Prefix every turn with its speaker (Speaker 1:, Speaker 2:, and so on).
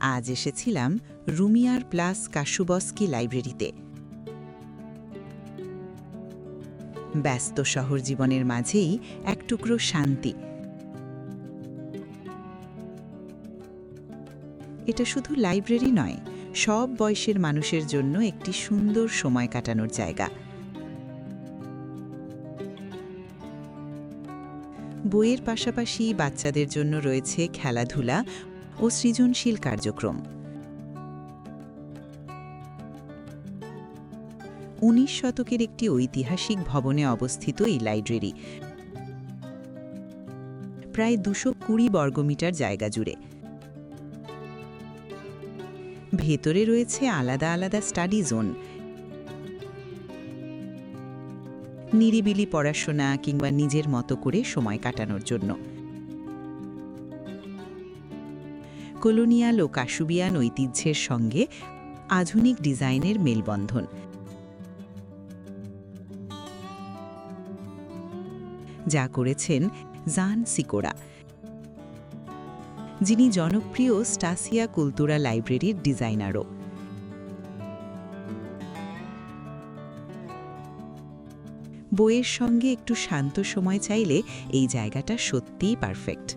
Speaker 1: আজ এসেছিলাম রুমিয়ার প্লাস কাশুবস্কি লাইব্রেরিতে। ব্যস্ত শহর জীবনের মাঝেই এক টুকরো শান্তি। এটা শুধু লাইব্রেরি নয়, সব বয়সের মানুষের জন্য একটি সুন্দর সময় কাটানোর জায়গা। বইয়ের পাশাপাশি বাচ্চাদের জন্য রয়েছে খেলাধুলা ও সৃজনশীল কার্যক্রম। উনিশ শতকের একটি ঐতিহাসিক ভবনে অবস্থিত এই লাইব্রেরি। প্রায় দুশো কুড়ি বর্গমিটার জায়গা জুড়ে। ভেতরে রয়েছে আলাদা আলাদা স্টাডি জোন। নিরিবিলি পড়াশোনা কিংবা নিজের মতো করে সময় কাটানোর জন্য। কলোনিয়াল ও কাশুবিয়ান ঐতিহ্যের সঙ্গে আধুনিক ডিজাইনের মেলবন্ধন। যা করেছেন জান সিকোরা। যিনি জনপ্রিয় স্টাসিয়া কুলতুরা লাইব্রেরির ডিজাইনারও। বইয়ের সঙ্গে একটু শান্ত সময় চাইলে এই জায়গাটা সত্যিই পারফেক্ট।